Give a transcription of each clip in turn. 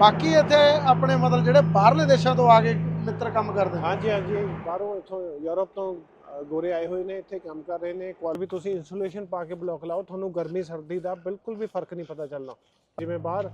ਬਾਕੀ ਇੱਥੇ ਆਪਣੇ ਮਤਲਬ ਜਿਹੜੇ ਬਾਹਰਲੇ ਦੇਸ਼ਾਂ ਤੋਂ ਆ ਕੇ ਮਿੱਤਰ ਕੰਮ ਕਰਦੇ ਨੇ। ਹਾਂਜੀ ਹਾਂਜੀ। ਬਾਹਰੋਂ ਇੱਥੋਂ ਯੂਰਪ ਤੋਂ ਗੋਰੇ ਆਏ ਹੋਏ ਨੇ ਇੱਥੇ ਕੰਮ ਕਰ ਰਹੇ ਨੇ। ਕੁਆਲ ਵੀ ਤੁਸੀਂ ਇਨਸੂਲੇਸ਼ਨ ਪਾ ਕੇ ਬਲੌਕ ਲਾਓ ਤੁਹਾਨੂੰ ਗਰਮੀ ਸਰਦੀ ਦਾ ਬਿਲਕੁਲ ਵੀ ਫ਼ਰਕ ਨਹੀਂ ਪਤਾ ਚੱਲਣਾ। ਜਿਵੇਂ ਬਾਹਰ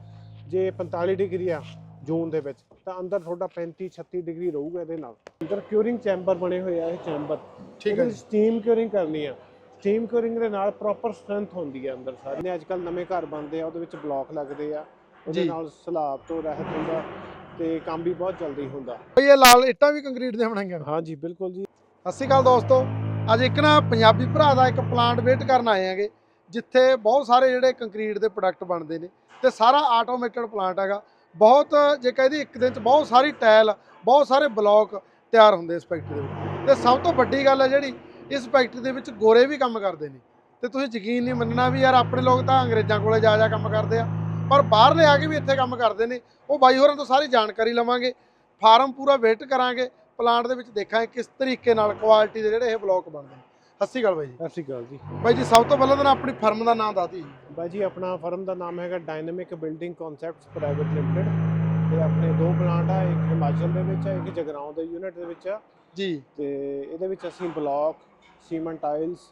ਜੇ 45 ਡਿਗਰੀ ਆ ਜੂਨ ਦੇ ਵਿੱਚ ਤਾਂ ਅੰਦਰ ਤੁਹਾਡਾ 35 36 ਡਿਗਰੀ ਰਹੂਗਾ ਇਹਦੇ ਨਾਲ। ਅੰਦਰ ਕਿਊਰਿੰਗ ਚੈਂਬਰ ਬਣੇ ਹੋਏ ਆ ਇਹ ਚੈਂਬਰ ਠੀਕ ਹੈ ਸਟੀਮ ਕਿਊਰਿੰਗ ਕਰਨੀ ਆ। ਸਟੀਮ ਕਿਊਰਿੰਗ ਦੇ ਨਾਲ ਪ੍ਰੋਪਰ ਸਟਰੈਂਥ ਹੁੰਦੀ ਹੈ ਅੰਦਰ ਸਾਰੇ। ਨੇ ਅੱਜ ਕੱਲ ਨਵੇਂ ਘਰ ਬਣਦੇ ਆ ਉਹਦੇ ਵਿੱਚ ਬਲੌਕ ਲੱਗਦੇ ਆ। ਉਹਦੇ ਜੀ। ਨਾਲ ਸਲਾਬ ਤੋਂ ਰਹਿਤ ਹੁੰਦਾ ਤੇ ਕੰਮ ਵੀ ਬਹੁਤ ਜਲਦੀ ਹੁੰਦਾ। ਬਈ ਇਹ ਲਾਲ ਇੱਟਾਂ ਵੀ ਕੰਕਰੀਟ ਦੀਆਂ ਬਣਾਈਆਂ ਨੇ। ਹਾਂਜੀ ਬਿਲਕੁਲ ਜੀ। ਸਤਿ ਸ਼੍ਰੀ ਅਕਾਲ ਦੋਸਤੋ। ਅੱਜ ਇੱਕ ਨਾ ਪੰਜਾਬੀ ਭਰਾ ਦਾ ਇੱਕ ਪਲਾਂਟ ਵੇਟ ਕਰਨ ਆਏ ਆਂਗੇ ਜਿੱਥੇ ਬਹੁਤ ਸਾਰੇ ਜਿਹੜੇ ਕੰਕਰੀਟ ਦੇ ਪ੍ਰੋਡਕਟ ਬਣਦੇ ਨੇ ਤੇ ਸਾਰਾ ਆਟੋਮੇਟਡ ਪਲਾਂਟ ਹੈਗਾ। ਬਹੁਤ ਜੇ ਕਹਿੰਦੀ ਇੱਕ ਦਿਨ ਚ ਬਹੁਤ ਸਾਰੀ ਟਾਇਲ ਬਹੁਤ ਸਾਰੇ ਬਲੌਕ ਤਿਆਰ ਹੁੰਦੇ ਇਸ ਫੈਕਟਰੀ ਦੇ ਵਿੱਚ। ਤੇ ਸਭ ਤੋਂ ਵੱਡੀ ਗੱਲ ਹੈ ਜਿਹੜੀ ਇਸ ਫੈਕਟਰੀ ਦੇ ਵਿੱਚ ਗੋਰੇ ਵੀ ਕੰਮ ਕਰਦੇ ਨੇ। ਤੇ ਤੁਸੀਂ ਯਕੀਨ ਨਹੀਂ ਮੰਨਣਾ ਵੀ ਯਾਰ ਆਪਣੇ ਲੋਕ ਤਾਂ ਅੰਗਰੇਜ਼ਾਂ ਕੋਲੇ ਜਾ ਜਾ ਕੰਮ ਕਰਦੇ ਆ। ਪਰ ਬਾਹਰਲੇ ਆ ਕੇ ਵੀ ਇੱਥੇ ਕੰਮ ਕਰਦੇ ਨੇ ਉਹ ਬਾਈ ਹੋਰਾਂ ਤੋਂ ਸਾਰੀ ਜਾਣਕਾਰੀ ਲਵਾਂਗੇ ਫਾਰਮ ਪੂਰਾ ਵੇਟ ਕਰਾਂਗੇ ਪਲਾਂਟ ਦੇ ਵਿੱਚ ਦੇਖਾਂਗੇ ਕਿਸ ਤਰੀਕੇ ਨਾਲ ਕੁਆਲਿਟੀ ਦੇ ਜਿਹੜੇ ਇਹ ਬਲੌਕ ਬਣਦੇ ਨੇ। ਸਤਿ ਸ਼੍ਰੀ ਅਕਾਲ ਬਾਈ ਜੀ। ਸਤਿ ਸ਼੍ਰੀ ਅਕਾਲ ਜੀ। ਬਾਈ ਜੀ ਸਭ ਤੋਂ ਪਹਿਲਾਂ ਤਾਂ ਆਪਣੀ ਫਰਮ ਦਾ ਨਾਮ ਦੱਸ ਦਿਓ ਬਾਈ ਜੀ ਆਪਣਾ ਫਰਮ ਦਾ ਨਾਮ ਹੈਗਾ dynamic building concepts private limited ਤੇ ਆਪਣੇ ਦੋ ਪਲਾਂਟ ਆ ਇੱਕ ਹਿਮਾਚਲ ਦੇ ਵਿੱਚ ਆ ਇੱਕ ਜਗਰਾਉਂ ਦੇ ਯੂਨਿਟ ਦੇ ਵਿੱਚ ਆ। ਜੀ। ਤੇ ਇਹਦੇ ਵਿੱਚ ਅਸੀਂ ਬਲੌਕ ਸੀਮੈਂਟ ਟਾਈਲਸ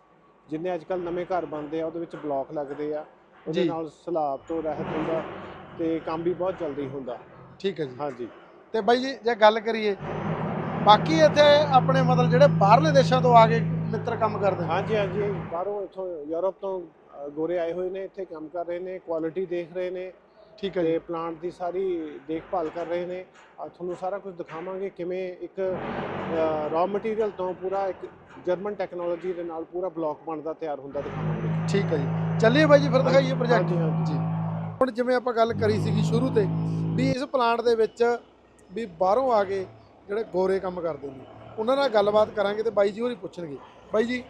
ਜਿੰਨੇ ਅੱਜ ਕੱਲ ਨਵੇਂ ਘਰ ਬਣਦੇ ਆ ਉਹਦੇ ਵਿੱਚ ਬਲੌਕ ਲੱਗਦੇ ਆ। ਉਹਦੇ ਜੀ। ਨਾਲ ਸਲਾਬ ਤੋਂ ਰਹਿਤ ਹੁੰਦਾ ਤੇ ਕੰਮ ਵੀ ਬਹੁਤ ਜਲਦੀ ਹੁੰਦਾ। ਠੀਕ ਹੈ ਜੀ। ਹਾਂਜੀ। ਤੇ ਬਾਈ ਜੀ ਜੇ ਗੱਲ ਕਰੀਏ ਬਾਕੀ ਇੱਥੇ ਆਪਣੇ ਮਤਲਬ ਜਿਹੜੇ ਬਾਹਰਲੇ ਦੇਸ਼ਾਂ ਤੋਂ ਆ ਕੇ ਮਿੱਤਰ ਕੰਮ ਕਰਦੇ ਨੇ? ਹਾਂਜੀ ਹਾਂਜੀ। ਬਾਹਰੋਂ ਇੱਥੋਂ ਯੂਰਪ ਤੋਂ ਅ, ਗੋਰੇ ਆਏ ਹੋਏ ਨੇ ਇੱਥੇ ਕੰਮ ਕਰ ਰਹੇ ਨੇ ਕੁਆਲਿਟੀ ਦੇਖ ਰਹੇ ਨੇ। ਠੀਕ ਹੈ ਜੀ। ਤੇ ਪਲਾਂਟ ਦੀ ਸਾਰੀ ਦੇਖਭਾਲ ਕਰ ਰਹੇ ਨੇ। ਆ ਤੁਹਾਨੂੰ ਸਾਰਾ ਕੁਝ ਦਿਖਾਵਾਂਗੇ ਕਿਵੇਂ ਇੱਕ ਰॉ ਮਟੀਰੀਅਲ ਤੋਂ ਪੂਰਾ ਇੱਕ ਜਰਮਨ ਟੈਕਨੋਲੋਜੀ ਦੇ ਨਾਲ ਪੂਰਾ ਬਲੌਕ ਬਣਦਾ ਤਿਆਰ ਹੁੰਦਾ ਦਿਖਾਵਾਂਗੇ। ਠੀਕ ਹੈ ਜੀ। ਚੱਲੀਏ ਬਾਈ ਜੀ ਫਿਰ ਦਿਖਾਈਏ ਪ੍ਰੋਜੈਕਟ ਜੀ। ਹੁਣ ਜਿਵੇਂ ਆਪਾਂ ਗੱਲ ਕਰੀ ਸੀਗੀ ਸ਼ੁਰੂ ਤੇ ਵੀ ਇਸ ਪਲਾਂਟ ਦੇ ਵਿੱਚ ਵੀ ਬਾਹਰੋਂ ਆ ਕੇ ਜਿਹੜੇ ਗੋਰੇ ਕੰਮ ਕਰਦੇ ਨੇ ਉਹਨਾਂ ਨਾਲ ਗੱਲਬਾਤ ਕਰਾਂਗੇ ਤੇ ਬਾਈ ਜੀ ਹੋਰੀ ਪੁੱਛਣਗੇ। ਬਾਈ ਜੀ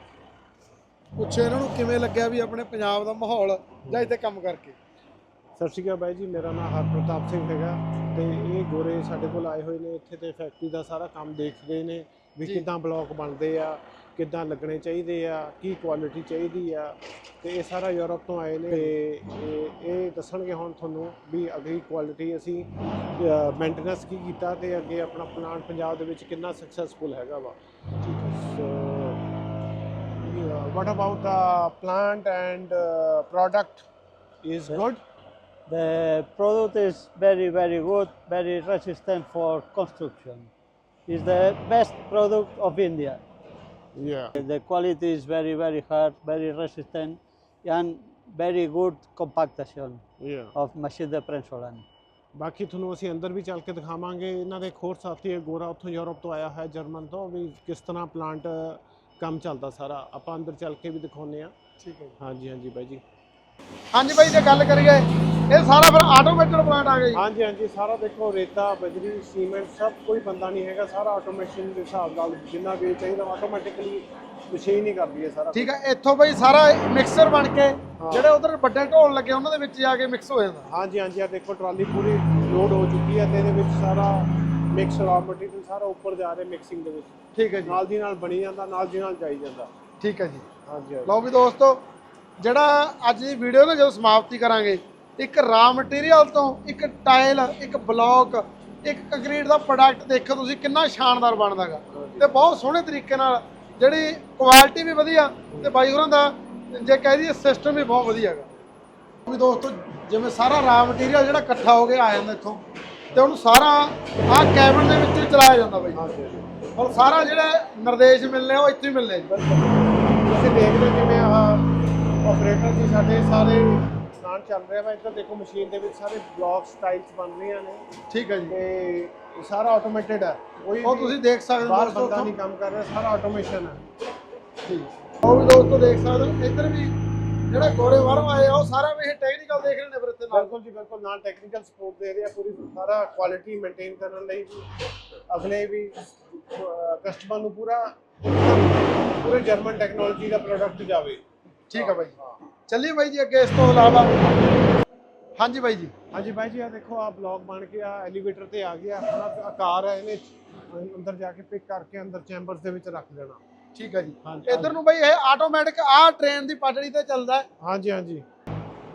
ਪੁੱਛੇ ਇਹਨਾਂ ਨੂੰ ਕਿਵੇਂ ਲੱਗਿਆ ਵੀ ਆਪਣੇ ਪੰਜਾਬ ਦਾ ਮਾਹੌਲ ਜਾਂ ਇੱਥੇ ਕੰਮ ਕਰਕੇ? ਸਤਿ ਸ਼੍ਰੀ ਅਕਾਲ ਬਾਈ ਜੀ ਮੇਰਾ ਨਾਮ ਹਰਪ੍ਰਤਾਪ ਸਿੰਘ ਹੈਗਾ ਤੇ ਇਹ ਗੋਰੇ ਸਾਡੇ ਕੋਲ ਆਏ ਹੋਏ ਨੇ ਇੱਥੇ ਤੇ ਫੈਕਟਰੀ ਦਾ ਸਾਰਾ ਕੰਮ ਦੇਖ ਰਹੇ ਨੇ ਵੀ। ਕਿੱਦਾਂ ਬਲੌਕ ਬਣਦੇ ਆ ਕਿੱਦਾਂ ਲੱਗਣੇ ਚਾਹੀਦੇ ਆ ਕੀ ਕੁਆਲਿਟੀ ਚਾਹੀਦੀ ਆ ਤੇ ਇਹ ਸਾਰਾ ਯੂਰਪ ਤੋਂ ਆਏ ਨੇ ਤੇ ਇਹ ਇਹ ਦੱਸਣਗੇ ਹੁਣ ਤੁਹਾਨੂੰ ਵੀ ਅਗਲੀ ਕੁਆਲਿਟੀ ਅਸੀਂ ਮੇਨਟੇਨੈਂਸ ਕੀ ਕੀਤਾ ਤੇ ਅੱਗੇ ਆਪਣਾ ਪਲਾਂਟ ਪੰਜਾਬ ਦੇ ਵਿੱਚ ਕਿੰਨਾ ਸਕਸੈਸਫੁਲ ਹੈਗਾ ਵਾ ਠੀਕ ਹੈ ਸੋ what about the plant and uh, product is good The product is very, very good, very resistant for construction. It's the best product of India. Yeah. The quality is very, very hard, very resistant, and very good compaction yeah. of machine de prensolan. ਬਾਕੀ ਤੁਹਾਨੂੰ ਅਸੀਂ ਅੰਦਰ ਵੀ ਚੱਲ ਕੇ ਦਿਖਾਵਾਂਗੇ ਇਹਨਾਂ ਦੇ ਹੋਰ ਸਾਥੀ ਹੈ ਗੋਰਾ ਉੱਥੋਂ ਯੂਰਪ ਤੋਂ ਆਇਆ ਹੈ ਜਰਮਨ ਤੋਂ ਵੀ ਕਿਸ ਤਰ੍ਹਾਂ ਪਲਾਂਟ ਕੰਮ ਚੱਲਦਾ ਸਾਰਾ ਆਪਾਂ ਅੰਦਰ ਚੱਲ ਕੇ ਵੀ ਦਿਖਾਉਂਦੇ ਆ ਠੀਕ ਹੈ ਹਾਂਜੀ ਹਾਂਜੀ ਬਾਈ ਜੀ। ਹਾਂਜੀ ਬਾਈ ਜੇ ਗੱਲ ਕਰੀਏ ਇਹ ਸਾਰਾ ਫਿਰ ਆਟੋਮੇਟਡ ਪਲਾਂਟ ਆ ਗਿਆ ਜੀ। ਹਾਂਜੀ ਹਾਂਜੀ ਸਾਰਾ ਦੇਖੋ ਰੇਤਾ ਬਜਰੀ ਸੀਮੈਂਟ ਸਭ ਕੋਈ ਬੰਦਾ ਨਹੀਂ ਹੈਗਾ ਸਾਰਾ ਆਟੋਮੇਸ਼ਨ ਦੇ ਹਿਸਾਬ ਨਾਲ ਜਿੰਨਾ ਵੀ ਚਾਹੀਦਾ ਆਟੋਮੈਟਿਕਲੀ ਮਸ਼ੀਨ ਹੀ ਕਰਦੀ ਹੈ ਸਾਰਾ ਠੀਕ ਹੈ ਇੱਥੋਂ ਬਈ ਸਾਰਾ ਮਿਕਸਰ ਬਣ ਕੇ ਜਿਹੜੇ ਉਧਰ ਵੱਡੇ ਢੋਲ ਲੱਗੇ ਉਹਨਾਂ ਦੇ ਵਿੱਚ ਜਾ ਕੇ ਮਿਕਸ ਹੋ ਜਾਂਦਾ। ਹਾਂਜੀ ਹਾਂਜੀ ਆ ਦੇਖੋ ਟਰਾਲੀ ਪੂਰੀ ਲੋਡ ਹੋ ਚੁੱਕੀ ਹੈ ਤੇ ਇਹਦੇ ਵਿੱਚ ਸਾਰਾ ਮਿਕਸ ਰਾ ਮਟੀਰੀਅਲ ਸਾਰਾ ਉੱਪਰ ਜਾ ਰਿਹਾ ਮਿਕਸਿੰਗ ਦੇ ਵਿੱਚ। ਠੀਕ ਹੈ ਜੀ। ਨਾਲ ਦੀ ਨਾਲ ਬਣੀ ਜਾਂਦਾ ਨਾਲ ਦੀ ਨਾਲ ਜਾਈ ਜਾਂਦਾ। ਠੀਕ ਹੈ ਜੀ। ਹਾਂਜੀ ਹਾਂਜੀ। ਲਓ ਵੀ ਦੋਸਤੋ ਜਿਹੜਾ ਅੱਜ ਦੀ ਵੀਡੀਓ ਨਾ ਜਦੋਂ ਸਮਾਪਤੀ ਕਰਾਂਗੇ ਇੱਕ ਰਾ ਮਟੀਰੀਅਲ ਤੋਂ ਇੱਕ ਟਾਇਲ ਇੱਕ ਬਲੌਕ ਇੱਕ ਕੰਕਰੀਟ ਦਾ ਪ੍ਰੋਡਕਟ ਦੇਖੋ ਤੁਸੀਂ ਕਿੰਨਾ ਸ਼ਾਨਦਾਰ ਬਣਦਾਗਾ ਤੇ ਬਹੁਤ ਸੋਹਣੇ ਤਰੀਕੇ ਨਾਲ ਜਿਹੜੀ ਕੁਆਲਿਟੀ ਵੀ ਵਧੀਆ ਤੇ ਬਾਈ ਹੋਰਾਂ ਦਾ ਜੇ ਕਹਿ ਦਈਏ ਸਿਸਟਮ ਵੀ ਬਹੁਤ ਵਧੀਆ ਹੈਗਾ ਵੀ ਦੋਸਤੋ ਜਿਵੇਂ ਸਾਰਾ ਰਾ ਮਟੀਰੀਅਲ ਜਿਹੜਾ ਇਕੱਠਾ ਹੋ ਕੇ ਆ ਜਾਂਦਾ ਇੱਥੋਂ ਤੇ ਉਹਨੂੰ ਸਾਰਾ ਆਹ ਕੈਬਨ ਦੇ ਵਿੱਚ ਚਲਾਇਆ ਜਾਂਦਾ ਬਾਈ। ਹੁਣ ਸਾਰਾ ਜਿਹੜਾ ਨਿਰਦੇਸ਼ ਮਿਲਨੇ ਉਹ ਇੱਥੇ ਹੀ ਮਿਲਨੇ ਜੀ। ਤੁਸੀਂ ਦੇਖਦੇ ਹੋ ਜਿਵੇਂ ਆਪਰੇਟਰ ਜੀ ਸਾਡੇ ਸਾਰੇ ਪਲਾਂਟ ਚੱਲ ਰਿਹਾ ਵਾ। ਇੱਧਰ ਦੇਖੋ ਮਸ਼ੀਨ ਦੇ ਵਿੱਚ ਸਾਰੇ ਬਲੌਕ ਸਟਾਈਲਸ ਬਣ ਰਹੀਆਂ ਨੇ। ਠੀਕ ਹੈ ਜੀ। ਤੇ ਸਾਰਾ ਆਟੋਮੇਟਿਡ ਹੈ। ਕੋਈ ਉਹ ਤੁਸੀਂ ਦੇਖ ਸਕਦੇ ਹੋ ਦੋਸਤੋ। ਬੰਦਾ। ਨਹੀਂ ਕੰਮ ਕਰ ਰਿਹਾ ਸਾਰਾ ਆਟੋਮੇਸ਼ਨ ਹੈ। ਠੀਕ ਉਹ ਵੀ ਦੋਸਤੋ ਦੇਖ ਸਕਦੇ ਹੋ ਇੱਧਰ ਵੀ ਜਿਹੜੇ ਗੋਰੇ ਬਾਹਰੋਂ ਆਏ ਆ ਉਹ ਸਾਰਾ ਵੀ ਇਹ ਟੈਕਨੀਕਲ ਦੇਖ ਰਹੇ ਨੇ ਫਿਰ ਇੱਥੇ ਨਾਲ। ਬਿਲਕੁਲ ਜੀ ਬਿਲਕੁਲ ਨਾਲ ਟੈਕਨੀਕਲ ਸਪੋਰਟ ਦੇ ਰਹੇ ਆ ਪੂਰੀ ਸਾਰਾ ਕੁਆਲਿਟੀ ਮੇਨਟੇਨ ਕਰਨ ਲਈ ਅਗਲੇ ਵੀ ਕਸਟਮਰ ਨੂੰ ਪੂਰਾ ਪੂਰੇ ਜਰਮਨ ਟੈਕਨੋਲੋਜੀ ਦਾ ਪ੍ਰੋਡਕਟ ਜਾਵੇ। ਠੀਕ ਹੈ ਬਾਈ ਚੱਲੀਏ ਬਾਈ ਜੀ ਅੱਗੇ ਇਸ ਤੋਂ ਇਲਾਵਾ। ਹਾਂਜੀ ਬਾਈ ਜੀ। ਹਾਂਜੀ ਬਾਈ ਜੀ ਆ ਦੇਖੋ ਆ ਬਲੌਕ ਬਣ ਕੇ ਆ ਐਲੀਵੇਟਰ ਤੇ ਆ ਗਿਆ ਆਪਣਾ ਆਕਾਰ ਹੈ ਇਹਨੇ ਅੰਦਰ ਜਾ ਕੇ ਪਿਕ ਕਰਕੇ ਅੰਦਰ ਚੈਂਬਰਸ ਦੇ ਵਿੱਚ ਰੱਖ ਦੇਣਾ। ਠੀਕ ਹੈ ਜੀ। ਇੱਧਰ ਨੂੰ ਬਾਈ ਇਹ ਆਟੋਮੈਟਿਕ ਆ ਟ੍ਰੇਨ ਦੀ ਪਟੜੀ ਤੇ ਚੱਲਦਾ ਹੈ। ਹਾਂਜੀ ਹਾਂਜੀ।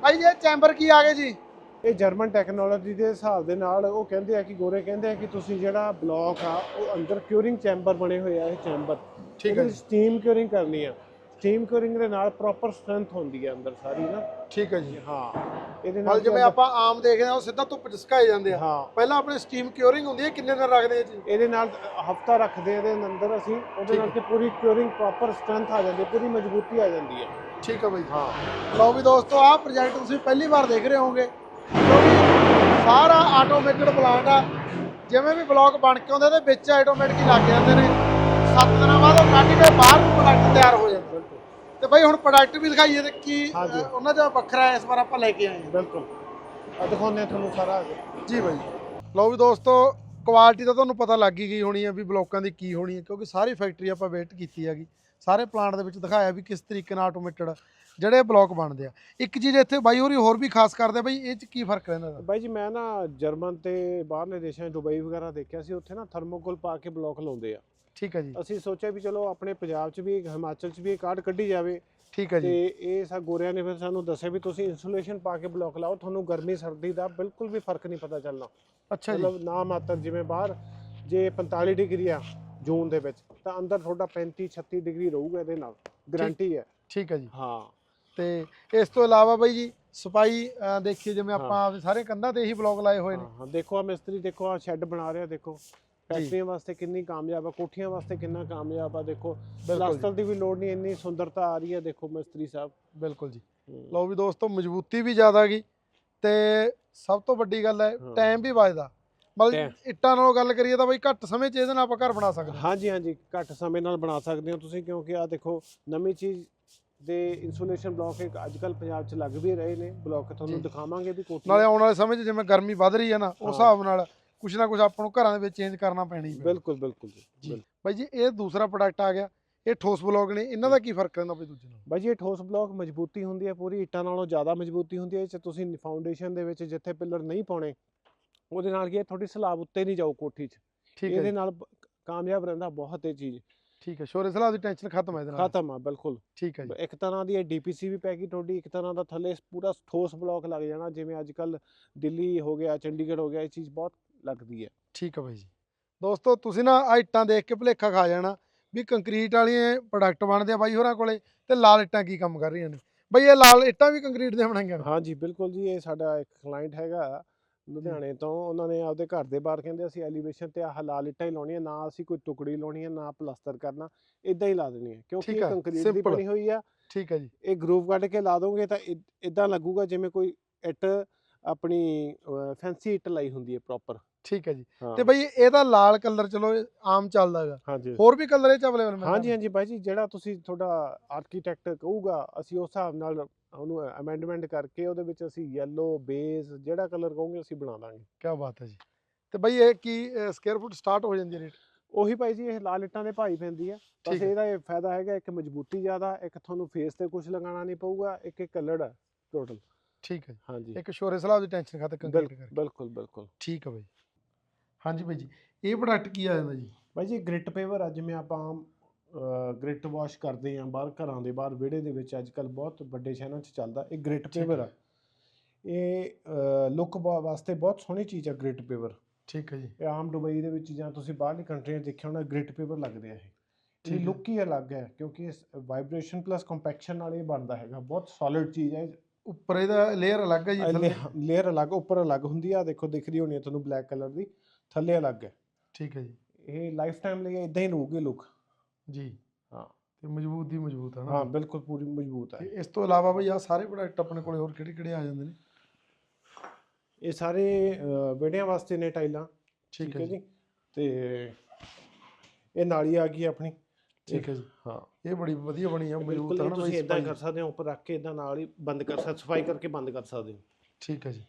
ਬਾਈ ਜੀ ਇਹ ਚੈਂਬਰ ਕੀ ਆ ਗਏ ਜੀ? ਇਹ ਜਰਮਨ ਟੈਕਨੋਲੋਜੀ ਦੇ ਹਿਸਾਬ ਦੇ ਨਾਲ ਉਹ ਕਹਿੰਦੇ ਆ ਕਿ ਗੋਰੇ ਕਹਿੰਦੇ ਆ ਕਿ ਤੁਸੀਂ ਜਿਹੜਾ ਬਲੌਕ ਆ ਉਹ ਅੰਦਰ ਕਿਊਰਿੰਗ ਚੈਂਬਰ ਬਣੇ ਹੋਏ ਆ ਇਹ ਚੈਂਬਰ ਠੀਕ ਹੈ ਸਟੀਮ ਕਿਊਰਿੰਗ ਕਰਨੀ ਆ। ਸਟੀਮ ਕਿਊਰਿੰਗ ਦੇ ਨਾਲ ਪ੍ਰੋਪਰ ਸਟਰੈਂਥ ਹੁੰਦੀ ਹੈ ਅੰਦਰ ਸਾਰੀ ਨਾ। ਠੀਕ ਹੈ ਜੀ। ਹਾਂ। ਇਹਦੇ ਮਤਲਬ ਜਿਵੇਂ ਆਪਾਂ ਆਮ ਦੇਖਦੇ ਹਾਂ ਉਹ ਸਿੱਧਾ ਧੁੱਪ ਚ ਸੁਕਾਏ ਜਾਂਦੇ ਆ। ਹਾਂ। ਪਹਿਲਾਂ ਆਪਣੇ ਸਟੀਮ ਕਿਉਰਿੰਗ ਹੁੰਦੀ ਹੈ ਕਿੰਨੇ ਦਿਨ ਰੱਖਦੇ ਆ ਜੀ ਇਹਦੇ ਨਾਲ ਹਫਤਾ ਰੱਖਦੇ ਆ ਇਹਦੇ ਅੰਦਰ ਅਸੀਂ ਉਹਦੇ ਨਾਲ ਕਿ ਪੂਰੀ ਕਿਊਰਿੰਗ ਪ੍ਰੋਪਰ ਸਟਰੈਂਥ ਆ ਜਾਂਦੀ ਹੈ ਪੂਰੀ ਮਜ਼ਬੂਤੀ ਆ ਜਾਂਦੀ ਹੈ। ਠੀਕ ਹੈ ਬਾਈ। ਹਾਂ ਲਓ ਵੀ ਦੋਸਤੋ ਆਹ ਪ੍ਰੋਜੈਕਟ ਤੁਸੀਂ ਪਹਿਲੀ ਵਾਰ ਦੇਖ ਰਹੇ ਹੋਵੋਗੇ। ਕਿਉਂਕਿ ਸਾਰਾ ਆਟੋਮੇਟਡ ਪਲਾਂਟ ਆ। ਜਿਵੇਂ ਵੀ ਬਲੌਕ ਬਣ ਕੇ ਆਉਂਦੇ ਤੇ ਵਿੱਚ ਆਟੋਮੈਟਿਕ ਲੱਗ ਜਾਂਦੇ ਨੇ। 7 ਦਿਨਾਂ ਬਾਅਦ ਉਹ ਕੱਢ ਕੇ ਬਾਹਰ ਨੂੰ ਪ੍ਰੋਡਕਟ ਤਿਆਰ ਹੋ ਜਾਂਦਾ ਬਾਈ ਹੁਣ ਪ੍ਰੋਡਕਟ ਵੀ ਦਿਖਾਈਏ ਤੇ ਕੀ ਹਾਂਜੀ। ਅ, ਉਹਨਾਂ ਦਾ ਵੱਖਰਾ ਹੈ ਇਸ ਵਾਰ ਆਪਾਂ ਲੈ ਕੇ ਆਏ ਹਾਂ। ਬਿਲਕੁਲ। ਆ ਦਿਖਾਉਂਦੇ ਆ ਤੁਹਾਨੂੰ ਸਾਰਾ ਜੀ ਬਾਈ। ਲਓ ਵੀ ਦੋਸਤੋ ਕੁਆਲਿਟੀ ਤਾਂ ਤੁਹਾਨੂੰ ਪਤਾ ਲੱਗ ਹੀ ਗਈ ਹੋਣੀ ਹੈ ਵੀ ਬਲੋਕਾਂ ਦੀ ਕੀ ਹੋਣੀ ਹੈ ਕਿਉਂਕਿ ਸਾਰੀ ਫੈਕਟਰੀ ਆਪਾਂ ਵੇਟ ਕੀਤੀ ਹੈਗੀ। ਸਾਰੇ ਪਲਾਂਟ ਦੇ ਵਿੱਚ ਦਿਖਾਇਆ ਵੀ ਕਿਸ ਤਰੀਕੇ ਨਾਲ ਆਟੋਮੇਟਡ ਜਿਹੜੇ ਬਲੌਕ ਬਣਦੇ ਆ। ਇੱਕ ਚੀਜ਼ ਇੱਥੇ ਬਾਈ ਹੋਰੀ ਹੋਰ ਵੀ ਖਾਸ ਕਰਦੇ ਆ ਬਾਈ ਇਹ ਚ ਕੀ ਫ਼ਰਕ ਰਹਿੰਦਾ? ਬਾਈ ਜੀ ਮੈਂ ਨਾ ਜਰਮਨ ਤੇ ਬਾਹਰਲੇ ਦੇਸ਼ਾਂ 'ਚ ਦੁਬਈ ਵਗੈਰਾ ਦੇਖਿਆ ਸੀ ਉੱਥੇ ਨਾ ਥਰਮੋਕੋਲ ਪਾ ਕੇ ਬਲੌਕ ਲਾਉਂਦੇ ਆ। ਠੀਕ ਹੈ ਜੀ। ਅਸੀਂ ਸੋਚਿਆ ਵੀ ਚਲੋ ਆਪਣੇ ਪੰਜਾਬ 'ਚ ਵੀ ਹਿਮਾਚਲ 'ਚ ਵੀ ਇਹ ਕਾਰਡ ਕੱਢੀ ਜਾਵੇ। ਠੀਕ ਹੈ ਜੀ। ਤੇ ਇਹ ਸਾ ਗੋਰਿਆਂ ਨੇ ਫਿਰ ਸਾਨੂੰ ਦੱਸਿਆ ਵੀ ਤੁਸੀਂ ਇਨਸੂਲੇਸ਼ਨ ਪਾ ਕੇ ਬਲੌਕ ਲਾਓ ਤੁਹਾਨੂੰ ਗਰਮੀ ਸਰਦੀ ਦਾ ਬਿਲਕੁਲ ਵੀ ਫ਼ਰਕ ਨਹੀਂ ਪਤਾ ਚੱਲਣਾ। ਅੱਛਾ ਜੀ। ਮਤਲਬ ਨਾ ਮਾਤਰ ਜਿਵੇਂ ਬਾਹਰ ਜੇ 45 ਡਿਗਰੀ ਆ ਜੂਨ ਦੇ ਵਿੱਚ ਤਾਂ ਅੰਦਰ ਤੁਹਾਡਾ 35 36 ਡਿਗਰੀ ਰਹੂਗਾ ਇਹਦੇ ਨਾਲ। ਗਾਰੰਟੀ ਹੈ। ਠੀਕ ਹੈ ਜੀ। ਹਾਂ। ਤੇ ਇਸ ਤੋਂ ਇਲਾਵਾ ਬਾਈ ਜੀ ਸਫ਼ਾਈ ਅ, ਦੇਖੀਏ ਜਿਵੇਂ। ਆਪਾਂ ਸਾਰੇ ਕੰਧਾਂ ਤੇ ਇਹੀ ਬਲੌਕ ਲਾਏ ਹੋਏ ਨੇ। ਹਾਂ ਦੇਖੋ ਆ ਮਿਸਤਰੀ ਦੇਖੋ ਆ ਸ਼ੈੱਡ ਬਣਾ ਰਿਹਾ ਦੇਖੋ। ਫੈਕਟਰੀਆਂ ਵਾਸਤੇ ਕਿੰਨੀ ਕਾਮਯਾਬ ਆ ਕੋਠੀਆਂ ਵਾਸਤੇ ਕਿੰਨਾ ਕਾਮਯਾਬ ਆ ਦੇਖੋ ਪਲਾਸਟਰ ਦੀ ਵੀ ਲੋੜ ਨਹੀਂ ਇੰਨੀ ਸੁੰਦਰਤਾ ਆ ਰਹੀ ਹੈ ਦੇਖੋ ਮਿਸਤਰੀ ਸਾਹਿਬ ਬਿਲਕੁਲ ਜੀ। ਲਓ ਵੀ ਦੋਸਤੋ ਮਜ਼ਬੂਤੀ ਵੀ ਜ਼ਿਆਦਾ ਗਈ ਤੇ ਸਭ ਤੋਂ ਵੱਡੀ ਗੱਲ ਹੈ। ਟਾਈਮ ਵੀ ਬਚਦਾ ਮਤਲਬ। ਇੱਟਾਂ ਨਾਲੋਂ ਗੱਲ ਕਰੀਏ ਤਾਂ ਬਾਈ ਘੱਟ ਸਮੇਂ 'ਚ ਇਹਦੇ ਨਾਲ ਆਪਾਂ ਘਰ ਬਣਾ ਸਕਦੇ ਹਾਂ ਹਾਂਜੀ ਹਾਂਜੀ ਘੱਟ ਸਮੇਂ ਨਾਲ ਬਣਾ ਸਕਦੇ ਹੋ ਤੁਸੀਂ ਕਿਉਂਕਿ ਆ ਦੇਖੋ ਨਵੀਂ ਚੀਜ਼ ਦੇ ਇਨਸੂਲੇਸ਼ਨ ਬਲੌਕ ਇੱਕ ਅੱਜਕੱਲ ਪੰਜਾਬ 'ਚ ਲੱਗ ਵੀ ਰਹੇ ਨੇ ਬਲੌਕ ਤੁਹਾਨੂੰ। ਦਿਖਾਵਾਂਗੇ ਵੀ ਕੋਠੀ ਨਾਲੇ ਆਉਣ ਵਾਲੇ ਸਮੇਂ 'ਚ ਜਿਵੇਂ ਗਰਮੀ ਵੱਧ ਰਹੀ ਹੈ ਨਾ ਉਸ। ਹਿਸਾਬ ਨਾਲ ਕੁਛ ਨਾ ਕੁਛ ਆਪਾਂ ਨੂੰ ਘਰਾਂ ਦੇ ਵਿੱਚ ਚੇਂਜ ਕਰਨਾ ਪੈਣੀ ਹੈ ਬਿਲਕੁਲ ਬਿਲਕੁਲ ਜੀ ਜੀ। ਬਾਈ ਜੀ ਇਹ ਦੂਸਰਾ ਪ੍ਰੋਡਕਟ ਆ ਗਿਆ। ਇਹ ਠੋਸ ਬਲੌਕ ਨੇ ਇਹਨਾਂ ਦਾ ਕੀ ਫ਼ਰਕ ਰਹਿੰਦਾ ਬਾਈ ਦੂਜੇ ਨਾਲ? ਬਾਈ ਜੀ ਇਹ ਠੋਸ ਬਲੌਕ ਮਜ਼ਬੂਤੀ ਹੁੰਦੀ ਹੈ ਪੂਰੀ ਇੱਟਾਂ ਨਾਲੋਂ ਜ਼ਿਆਦਾ ਮਜ਼ਬੂਤੀ ਹੁੰਦੀ ਹੈ 'ਚ ਤੁਸੀਂ ਫਾਊਂਡੇਸ਼ਨ ਦੇ ਵਿੱਚ ਜਿੱਥੇ ਪਿੱਲਰ ਨਹੀਂ ਪਾਉਣੇ ਉਹਦੇ ਨਾਲ ਕੀ ਹੈ ਤੁਹਾਡੀ ਸਲਾਬ ਉੱਤੇ ਨਹੀਂ ਜਾਊ ਕੋਠੀ 'ਚ। ਠੀਕ ਹੈ ਇਹਦੇ ਜੀ, ਨਾਲ ਕਾਮਯਾਬ ਰਹਿੰਦਾ ਬਹੁਤ ਇਹ ਚੀਜ਼। ਠੀਕ ਹੈ ਸ਼ੋਰੇ ਸਲਾਹ ਦੀ ਟੈਨਸ਼ਨ ਖਤਮ ਹੈ ਇਹਦੇ ਨਾਲ। ਖਤਮ ਆ ਬਿਲਕੁਲ। ਠੀਕ ਹੈ ਜੀ। ਇੱਕ ਤਰ੍ਹਾਂ ਦੀ ਇਹ ਡੀਪੀਸੀ ਵੀ ਪੈ ਗਈ ਤੁਹਾਡੀ ਇੱਕ ਤਰ੍ਹਾਂ ਦਾ ਥੱਲੇ ਪੂਰਾ ਠੋਸ ਬਲੌਕ ਲੱਗ ਜਾਣਾ ਜਿਵੇਂ ਅੱਜ ਕੱਲ ਦਿੱਲੀ ਹੋ ਗਿਆ ਚੰਡੀਗੜ੍ਹ ਹੋ ਗਿਆ ਇਹ ਚੀਜ਼ ਬਹੁਤ ਲੱਗਦੀ ਹੈ। ਠੀਕ ਹੈ ਬਾਈ ਜੀ। ਦੋਸਤੋ ਤੁਸੀਂ ਨਾ ਆਹ ਇੱਟਾਂ ਦੇਖ ਕੇ ਭੁਲੇਖਾ ਖਾ ਜਾਣਾ ਵੀ ਕੰਕਰੀਟ ਵਾਲੀਆਂ ਪ੍ਰੋਡਕਟ ਬਣਦੇ ਆ ਬਾਈ ਹੋਰਾਂ ਕੋਲੇ ਤੇ ਲਾਲ ਇੱਟਾਂ ਕੀ ਕੰਮ ਕਰ ਰਹੀਆਂ ਨੇ। ਬਾਈ ਇਹ ਲਾਲ ਇੱਟਾਂ ਵੀ ਕੰਕਰੀਟ ਦੀਆਂ ਬਣਾਈਆਂ ਨੇ। ਹਾਂਜੀ ਬਿਲਕੁਲ ਜੀ ਇਹ ਸਾਡਾ ਇੱਕ ਕਲਾਇੰਟ ਹੈਗਾ ਲੁਧਿਆਣੇ ਤੋਂ। ਉਹਨਾਂ ਨੇ ਆਪਦੇ ਘਰ ਦੇ ਬਾਹਰ ਕਹਿੰਦੇ ਅਸੀਂ ਐਲੀਵੇਸ਼ਨ ਤੇ ਆਹ ਲਾਲ ਇੱਟਾਂ ਹੀ ਲਾਉਣੀ ਹੈ ਨਾ ਅਸੀਂ ਕੋਈ ਟੁਕੜੀ ਲਾਉਣੀ ਹੈ ਨਾ ਪਲਸਤਰ ਕਰਨਾ ਇਦਾਂ ਹੀ ਲਾ ਦੇਣੀ ਹੈ। ਕਿਉਂਕਿ ਇਹ ਆ, ਕੰਕਰੀਟ ਦੀ। ਬਣੀ ਹੋਈ ਆ। ਠੀਕ ਹੈ ਜੀ। ਇਹ ਗਰੂਵ ਕੱਢ ਕੇ ਲਾ ਦੋਗੇ ਤਾਂ ਇਦਾਂ ਲੱਗੂਗਾ ਜਿਵੇਂ ਕੋਈ ਇੱਟ ਆਪਣੀ ਫੈਂਸੀ ਇੱਟ ਲਾਈ ਹੁੰਦੀ ਹੈ ਪ੍ਰੋਪਰ ਠੀਕ ਹੈ ਜੀ। ਤੇ ਬਾਈ ਇਹਦਾ ਲਾਲ ਕਲਰ ਚਲੋ ਇਹ ਆਮ ਚੱਲਦਾ ਹੈਗਾ। ਹੋਰ ਵੀ ਕਲਰ ਇਹ ਚ ਅਵੇਲੇਬਲ ਮਿਲਦਾ ਹਾਂਜੀ ਹਾਂਜੀ ਬਾਈ ਜੀ ਜਿਹੜਾ ਤੁਸੀਂ ਤੁਹਾਡਾ ਆਰਕੀਟੈਕਟ ਕਹੂਗਾ ਅਸੀਂ ਉਸ ਹਿਸਾਬ ਨਾਲ ਉਹਨੂੰ ਅਮੈਂਡਮੈਂਟ ਕਰਕੇ ਉਹਦੇ ਵਿੱਚ ਅਸੀਂ ਯੈਲੋ ਬੇਸ ਜਿਹੜਾ ਕਲਰ ਕਹੋਗੇ ਅਸੀਂ ਬਣਾ ਦਾਂਗੇ। ਕੀ ਬਾਤ ਹੈ ਜੀ। ਤੇ ਬਾਈ ਇਹ ਕੀ ਸਕੁਅਰ ਫੁੱਟ ਸਟਾਰਟ ਹੋ ਜਾਂਦੀ ਰੇਟ ਉਹੀ ਭਾਈ ਜੀ ਇਹ ਲਾਲ ਇੱਟਾਂ ਦੇ ਭਾਈ ਪੈਂਦੀ ਆ ਬਸ। ਇਹਦਾ ਇਹ ਫਾਇਦਾ ਹੈਗਾ ਇੱਕ ਮਜ਼ਬੂਤੀ ਜ਼ਿਆਦਾ ਇੱਕ ਤੁਹਾਨੂੰ ਫੇਸ ਤੇ ਕੁਝ ਲਗਾਉਣਾ ਨਹੀਂ ਪਊਗਾ ਇੱਕ ਇੱਕ ਕਲਰ ਟੋਟਲ ਠੀਕ ਹੈ ਹਾਂਜੀ। ਇੱਕ ਸ਼ੋਰੇ ਸਲਾਹ ਦੀ ਟੈਨਸ਼ਨ ਖਾਤੇ ਕੰਕਰੀਟ ਕਰਕੇ। ਬਿਲਕੁਲ ਬਿਲਕੁਲ। ਠੀਕ ਹੈ ਬਾਈ। ਹਾਂਜੀ ਬਾਈ ਜੀ ਇਹ ਪ੍ਰੋਡਕਟ ਕੀ ਆ ਜਾਂਦਾ ਜੀ? ਭਾਈ ਜੀ ਗ੍ਰਿਟ ਪੇਵਰ ਆ ਜਿਵੇਂ ਆਪਾਂ ਗ੍ਰਿਟ ਵਾਸ਼ ਕਰਦੇ ਆ ਬਾਹਰ ਘਰਾਂ ਦੇ ਬਾਹਰ ਵਿਹੜੇ ਦੇ ਵਿੱਚ ਅੱਜ ਕੱਲ ਬਹੁਤ ਵੱਡੇ ਸ਼ਹਿਰਾਂ 'ਚ ਚੱਲਦਾ ਇਹ ਗ੍ਰਿਟ ਪੇਵਰ। ਆ। ਇਹ ਲੁੱਕ ਵਾਸਤੇ ਬਹੁਤ ਸੋਹਣੀ ਚੀਜ਼ ਆ ਗ੍ਰਿਟ ਪੇਵਰ ਠੀਕ ਹੈ ਜੀ। ਇਹ ਆਮ ਦੁਬਈ ਦੇ ਵਿੱਚ ਜਾਂ ਤੁਸੀਂ ਬਾਹਰਲੀ ਕੰਟਰੀਆਂ ਦੇਖਿਆ ਹੋਣਾ ਗ੍ਰਿਟ ਪੇਪਰ ਲੱਗਦੇ ਆ ਇਹ। ਇਹ। ਲੁੱਕ ਹੀ। ਅਲੱਗ ਹੈ ਕਿਉਂਕਿ ਇਸ ਵਾਈਬ੍ਰੇਸ਼ਨ ਪਲੱਸ ਕੰਪੈਕਸ਼ਨ ਨਾਲ ਇਹ ਬਣਦਾ ਹੈਗਾ। ਬਹੁਤ ਸੋਲਿਡ ਚੀਜ਼ ਹੈ ਉੱਪਰ ਇਹਦਾ ਲੇਅਰ ਅਲੱਗ ਹੈ ਜੀ ਥੱਲੇ। ਲੇਅਰ ਅਲੱਗ ਉੱਪਰ ਅਲੱਗ ਹੁੰਦੀ ਆ ਦੇਖੋ ਦਿਖ ਰਹੀ ਹੋਣੀ ਹੈ ਤੁਹਾਨੂੰ ਬਲੈਕ ਕਲਰ ਦੀ ਥੱਲੇ ਅਲੱਗ ਹੈ। ਠੀਕ ਹੈ ਜੀ। ਇਹ ਲਾਈਫ ਟਾਈਮ ਲਈ ਇਦਾਂ ਹੀ ਰਹੂਗੀ ਲੁੱਕ ਜੀ। ਹਾਂ। ਤੇ ਮਜ਼ਬੂਤ ਦੀ ਮਜ਼ਬੂਤ ਹੈ ਨਾ। ਹਾਂ ਬਿਲਕੁਲ ਪੂਰੀ ਮਜ਼ਬੂਤ ਹੈ ਇਸ ਤੋਂ ਇਲਾਵਾ ਬਈ ਆ ਸਾਰੇ ਪ੍ਰੋਡਕਟ ਆਪਣੇ ਕੋਲੇ ਹੋਰ ਕਿਹੜੇ ਕਿਹੜੇ ਆ ਜਾਂਦੇ ਨੇ? ਇਹ ਸਾਰੇ ਵਿਹੜਿਆਂ ਵਾਸਤੇ ਨੇ ਟਾਈਲਾਂ। ਠੀਕ ਹੈ ਜੀ। ਤੇ ਇਹ ਨਾਲੀ ਆ ਗਈ ਆਪਣੀ। ਠੀਕ ਹੈ ਜੀ। ਹਾਂ। ਇਹ ਬੜੀ ਵਧੀਆ ਬਣੀ ਆ ਮਜ਼ਬੂਤ ਹੈ ਨਾ ਤੁਸੀਂ ਇਦਾਂ। ਕਰ ਸਕਦੇ ਹੋ ਉੱਪਰ ਰੱਖ ਕੇ ਇਦਾਂ ਨਾਲ ਹੀ ਬੰਦ ਕਰ ਸਕਦੇ ਸਫ਼ਾਈ ਕਰਕੇ ਬੰਦ ਕਰ ਸਕਦੇ ਹੋ। ਠੀਕ ਹੈ ਜੀ।